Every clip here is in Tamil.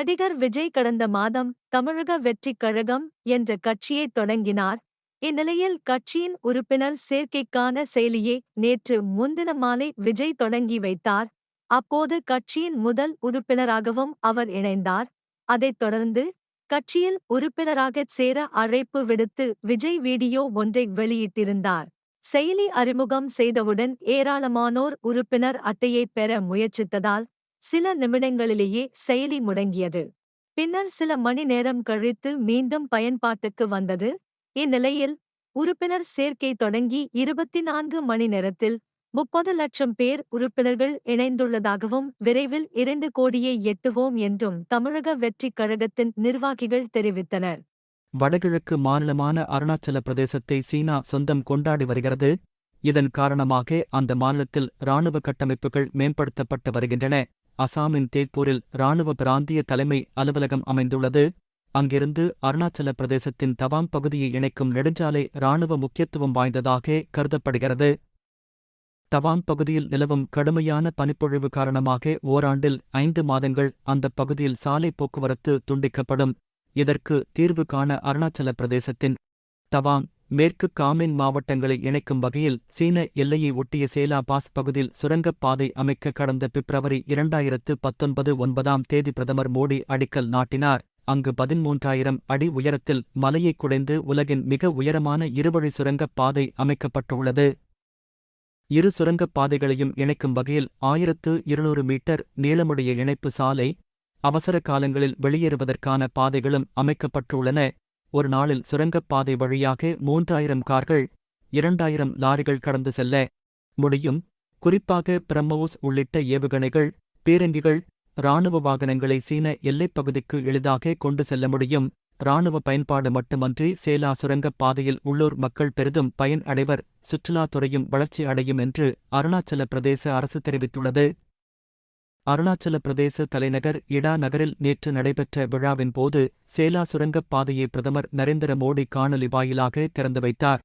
நடிகர் விஜய் கடந்த மாதம் தமிழக வெற்றிக் கழகம் என்ற கட்சியை தொடங்கினார். இந்நிலையில் கட்சியின் உறுப்பினர் சேர்க்கைக்கான செயலியை நேற்று முன்தின மாலை விஜய் தொடங்கி வைத்தார். அப்போது கட்சியின் முதல் உறுப்பினராகவும் அவர் இணைந்தார். அதைத் தொடர்ந்து கட்சியில் உறுப்பினராகச் சேர அழைப்பு விடுத்து விஜய் வீடியோ ஒன்றை வெளியிட்டிருந்தார். செயலி அறிமுகம் செய்தவுடன் ஏராளமானோர் உறுப்பினர் அட்டையை பெற முயற்சித்ததால் சில நிமிடங்களிலேயே செயலி முடங்கியது. பின்னர் சில மணி நேரம் கழித்து மீண்டும் பயன்பாட்டுக்கு வந்தது. இந்நிலையில் உறுப்பினர் சேர்க்கை தொடங்கி இருபத்தி நான்கு மணி நேரத்தில் முப்பது லட்சம் பேர் உறுப்பினர்கள் இணைந்துள்ளதாகவும் விரைவில் இரண்டு கோடியை எட்டுவோம் என்றும் தமிழக வெற்றிக் கழகத்தின் நிர்வாகிகள் தெரிவித்தனர். வடகிழக்கு மாநிலமான அருணாச்சல பிரதேசத்தை சீனா சொந்தம் கொண்டாடி வருகிறது. இதன் காரணமாக அந்த மாநிலத்தில் இராணுவ கட்டமைப்புகள் மேம்படுத்தப்பட்டு வருகின்றன. அசாமின் தேக்பூரில் இராணுவ பிராந்திய தலைமை அலுவலகம் அமைந்துள்ளது. அங்கிருந்து அருணாச்சல பிரதேசத்தின் தவாங் பகுதியை இணைக்கும் நெடுஞ்சாலை இராணுவ முக்கியத்துவம் வாய்ந்ததாக கருதப்படுகிறது. தவாங் பகுதியில் நிலவும் கடுமையான பனிப்பொழிவு காரணமாக ஓராண்டில் ஐந்து மாதங்கள் அந்தப் பகுதியில் சாலை போக்குவரத்து துண்டிக்கப்படும். இதற்கு தீர்வு காண அருணாச்சல பிரதேசத்தின் தவாங் மேற்கு காமின் மாவட்டங்களை இணைக்கும் வகையில் சீன எல்லையை ஒட்டிய சேலா பாஸ் பகுதியில் சுரங்கப் பாதை அமைக்க கடந்த பிப்ரவரி இரண்டாயிரத்து பத்தொன்பது ஒன்பதாம் தேதி பிரதமர் மோடி அடிக்கல் நாட்டினார். அங்கு பதிமூன்றாயிரம் அடி உயரத்தில் மலையை குடைந்து உலகின் மிக உயரமான இருவழி சுரங்கப் பாதை அமைக்கப்பட்டுள்ளது. இரு சுரங்கப் பாதைகளையும் இணைக்கும் வகையில் ஆயிரத்து இருநூறு மீட்டர் நீளமுடைய இணைப்பு சாலை அவசர காலங்களில் வெளியேறுவதற்கான பாதைகளும் அமைக்கப்பட்டுள்ளன. ஒரு நாளில் சுரங்கப்பாதை வழியாக மூன்றாயிரம் கார்கள் இரண்டாயிரம் லாரிகள் கடந்து செல்ல முடியும். குறிப்பாக பிரம்மோஸ் உள்ளிட்ட ஏவுகணைகள் பீரங்கிகள் இராணுவ வாகனங்களை சீன எல்லைப் பகுதிக்கு எளிதாக கொண்டு செல்ல முடியும். இராணுவ பயன்பாடு மட்டுமன்றி சேலா சுரங்கப் பாதையில் உள்ளூர் மக்கள் பெரிதும் பயன் அடைவர். சுற்றுலாத்துறையும் வளர்ச்சி அடையும் என்று அருணாச்சல பிரதேச அரசு தெரிவித்துள்ளது. அருணாச்சல பிரதேச தலைநகர் இடா நகரில் நேற்று நடைபெற்ற விழாவின் போது சேலா சுரங்கப் பாதையை பிரதமர் நரேந்திர மோடி காணொலி வாயிலாக திறந்து வைத்தார்.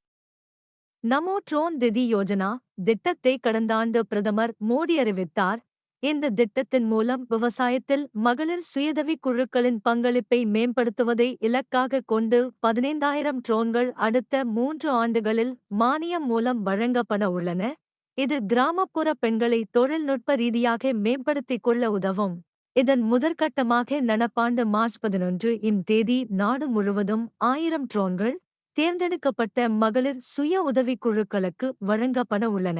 நமோ ட்ரோன் திதி யோஜனா திட்டத்தை கடந்த ஆண்டு பிரதமர் மோடி அறிவித்தார். இந்த திட்டத்தின் மூலம் விவசாயத்தில் மகளிர் சுயதவி குழுக்களின் பங்களிப்பை மேம்படுத்துவதை இலக்காக கொண்டு பதினைந்தாயிரம் ட்ரோன்கள் அடுத்த மூன்று ஆண்டுகளில் மானியம் மூலம் வழங்கப்பட உள்ளன. இது கிராமப்புற பெண்களை தொழில்நுட்ப ரீதியாக மேம்படுத்திக் கொள்ள உதவும். இதன் முதற்கட்டமாக நடப்பாண்டு மார்ச் பதினொன்று இம் தேதி நாடு முழுவதும் ஆயிரம் ட்ரோன்கள் தேர்ந்தெடுக்கப்பட்ட மகளிர் சுய உதவிக்குழுக்களுக்கு வழங்கப்பட உள்ளன.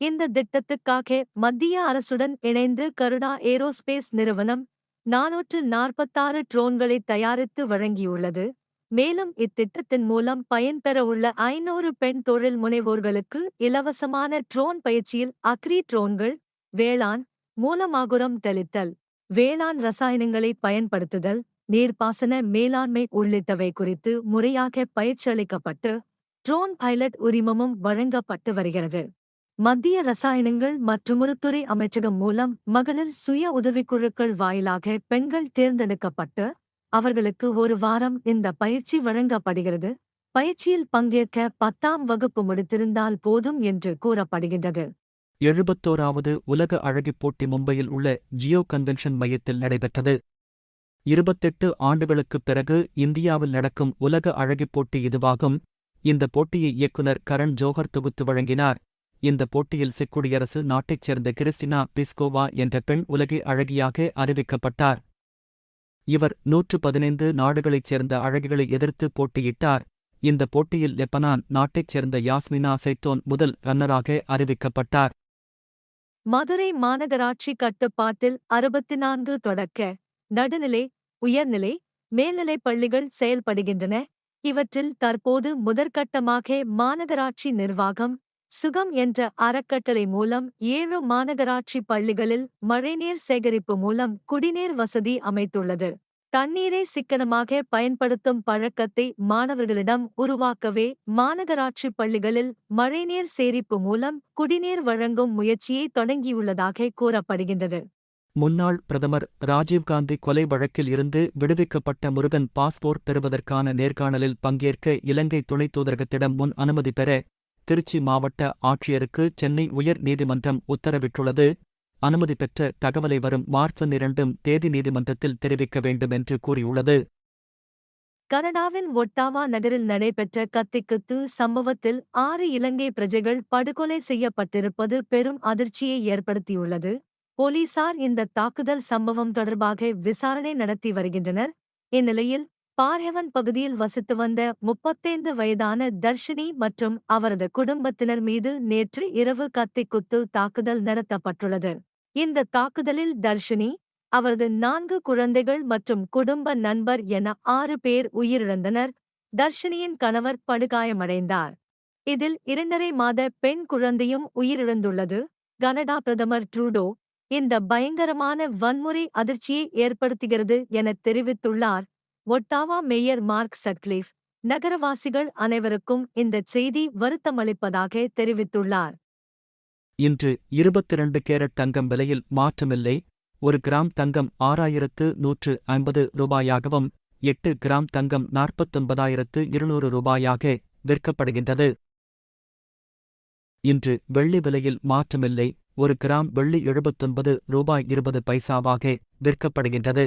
இந்த திட்டத்துக்காக மத்திய அரசுடன் இணைந்து கருடா ஏரோஸ்பேஸ் நிறுவனம் நாநூற்று நாற்பத்தாறு ட்ரோன்களை தயாரித்து வழங்கியுள்ளது. மேலும் இத்திட்டத்தின் மூலம் பயன்பெறவுள்ள ஐநூறு பெண் தொழில் முனைவோர்களுக்கு இலவசமான ட்ரோன் பயிற்சியில் அக்ரி ட்ரோன்கள் வேளாண் மூலமாகுரம் தெளித்தல் வேளாண் ரசாயனங்களை பயன்படுத்துதல் நீர்ப்பாசன மேலாண்மை உள்ளிட்டவை குறித்து முறையாக பயிற்சியளிக்கப்பட்டு ட்ரோன் பைலட் உரிமமும் வழங்கப்பட்டு வருகிறது. மத்திய ரசாயனங்கள் மற்றும் உரத்துறை அமைச்சகம் மூலம் மகளிர் சுய உதவிக்குழுக்கள் வாயிலாக பெண்கள் தேர்ந்தெடுக்கப்பட்டு அவர்களுக்கு ஒரு வாரம் இந்த பயிற்சி வழங்கப்படுகிறது. பயிற்சியில் பங்கேற்க பத்தாம் வகுப்பு முடித்திருந்தால் போதும் என்று கூறப்படுகின்றது. எழுபத்தோராவது உலக அழகிப் போட்டி மும்பையில் உள்ள ஜியோ கன்வென்ஷன் மையத்தில் நடைபெற்றது. இருபத்தெட்டு ஆண்டுகளுக்குப் பிறகு இந்தியாவில் நடக்கும் உலக அழகிப் போட்டி இதுவாகும். இந்த போட்டியை இயக்குனர் கரண் ஜோஹர் தொகுத்து வழங்கினார். இந்த போட்டியில் செக்குடியரசு நாட்டைச் சேர்ந்த கிறிஸ்டினா பிஸ்கோவா என்ற பெண் உலகை அழகியாக அறிவிக்கப்பட்டார். இவர் நூற்று பதினைந்து நாடுகளைச் சேர்ந்த அழகிகளை எதிர்த்து போட்டியிட்டார். இந்த போட்டியில் லெபனான் நாட்டைச் சேர்ந்த யாஸ்மினா சைத்தோன் முதல் ரன்னராக அறிவிக்கப்பட்டார். மதுரை மாநகராட்சி கட்டுப்பாட்டில் அறுபத்தி நான்கு தொடக்க நடுநிலை உயர்நிலை மேல்நிலைப் பள்ளிகள் செயல்படுகின்றன. இவற்றில் தற்போது முதற்கட்டமாக மாநகராட்சி நிர்வாகம் சுகம் என்ற அறக்கட்டளை மூலம் ஏழு மாநகராட்சி பள்ளிகளில் மழைநீர் சேகரிப்பு மூலம் குடிநீர் வசதி அமைத்துள்ளது. தண்ணீரை சிக்கனமாக பயன்படுத்தும் பழக்கத்தை மாணவர்களிடம் உருவாக்கவே மாநகராட்சி பள்ளிகளில் மழைநீர் சேரிப்பு மூலம் குடிநீர் வழங்கும் முயற்சியை தொடங்கியுள்ளதாக கூறப்படுகின்றது. முன்னாள் பிரதமர் ராஜீவ்காந்தி கொலை வழக்கில் இருந்து விடுவிக்கப்பட்ட முருகன் பாஸ்போர்ட் பெறுவதற்கான நேர்காணலில் பங்கேற்க இலங்கை துணைத் தூதரகத்திடம் முன் அனுமதி பெற திருச்சி மாவட்ட ஆட்சியருக்கு சென்னை உயர் நீதிமன்றம் உத்தரவிட்டுள்ளது. அனுமதி பெற்ற தகவலை வரும் மார்ச் இரண்டும் தேதி நீதிமன்றத்தில் தெரிவிக்க வேண்டும் என்று கூறியுள்ளது. கனடாவின் ஒட்டாவா நகரில் நடைபெற்ற கத்திக்குத்து சம்பவத்தில் ஆறு இலங்கை பிரஜைகள் படுகொலை செய்யப்பட்டிருப்பது பெரும் அதிர்ச்சியை ஏற்படுத்தியுள்ளது. போலீசார் இந்த தாக்குதல் சம்பவம் தொடர்பாக விசாரணை நடத்தி வருகின்றனர். இந்நிலையில் பார்ஹெவன் பகுதியில் வசித்து வந்த முப்பத்தைந்து வயதான தர்ஷினி மற்றும் அவரது குடும்பத்தினர் மீது நேற்று இரவு கத்திக்குத்து தாக்குதல் நடத்தப்பட்டுள்ளது. இந்த தாக்குதலில் தர்ஷினி அவரது நான்கு குழந்தைகள் மற்றும் குடும்ப நண்பர் என ஆறு பேர் உயிரிழந்தனர். தர்ஷினியின் கணவர் படுகாயமடைந்தார். இதில் இரண்டரை மாத பெண் குழந்தையும் உயிரிழந்துள்ளது. கனடா பிரதமர் ட்ரூடோ இந்த பயங்கரமான வன்முறை அதிர்ச்சியை ஏற்படுத்துகிறது என தெரிவித்துள்ளார். ஒட்டாவா மேயர் மார்க் சட்க்ளிஃப் நகரவாசிகள் அனைவருக்கும் இந்தச் செய்தி வருத்தமளிப்பதாக தெரிவித்துள்ளார். இன்று இருபத்திரண்டு கேரட் தங்கம் விலையில் மாற்றமில்லை. ஒரு கிராம் தங்கம் ஆறாயிரத்து நூற்று ஐம்பது ரூபாயாகவும் எட்டு கிராம் தங்கம் நாற்பத்தொன்பதாயிரத்து இருநூறு ரூபாயாக விற்கப்படுகின்றது. இன்று வெள்ளி விலையில் மாற்றமில்லை. ஒரு கிராம் வெள்ளி எழுபத்தொன்பது ரூபாய் இருபது பைசாவாக விற்கப்படுகின்றது.